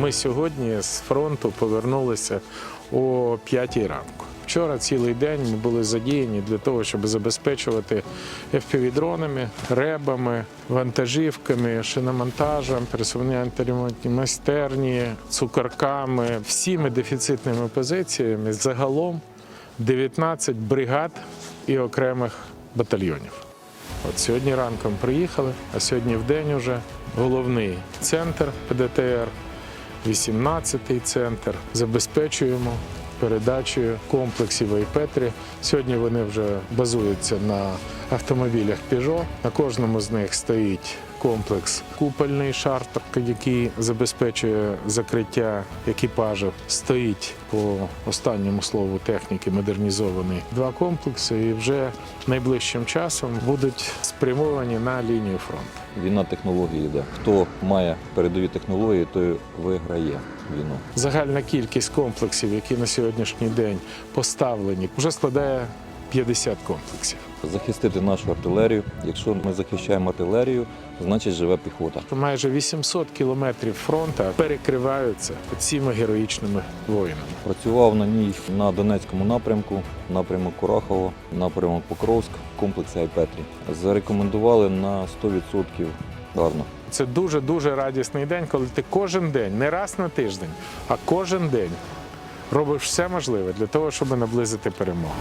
Ми сьогодні з фронту повернулися о 5 ранку. Вчора цілий день ми були задіяні для того, щоб забезпечувати FPV-дронами, ребами, вантажівками, шиномонтажем, пересувні антиремонтні майстерні, цукорками, всіми дефіцитними позиціями загалом 19 бригад і окремих батальйонів. От сьогодні ранком приїхали, а сьогодні в день уже головний центр ПДТР, 18-й центр. Забезпечуємо передачею комплексів Айпетрі. Сьогодні вони вже базуються на автомобілях Peugeot. На кожному з них стоїть комплекс купольний шартер, який забезпечує закриття екіпажів. Стоїть по останньому слову техніки модернізований два комплекси, і вже найближчим часом будуть спрямовані на лінію фронту. Війна технології йде. Хто має передові технології, той виграє війну. Загальна кількість комплексів, які на сьогоднішній день поставлені, вже складає 50 комплексів. Захистити нашу артилерію. Якщо ми захищаємо артилерію, значить живе піхота. Майже 800 кілометрів фронту перекриваються цими героїчними воїнами. Працював на ній на Донецькому напрямку, напрямок Курахово, напрямок Покровськ, комплекс Айпетрі. Зарекомендували на 100% гарно. Це дуже дуже радісний день, коли ти кожен день, не раз на тиждень, а кожен день робиш все можливе для того, щоб наблизити перемогу.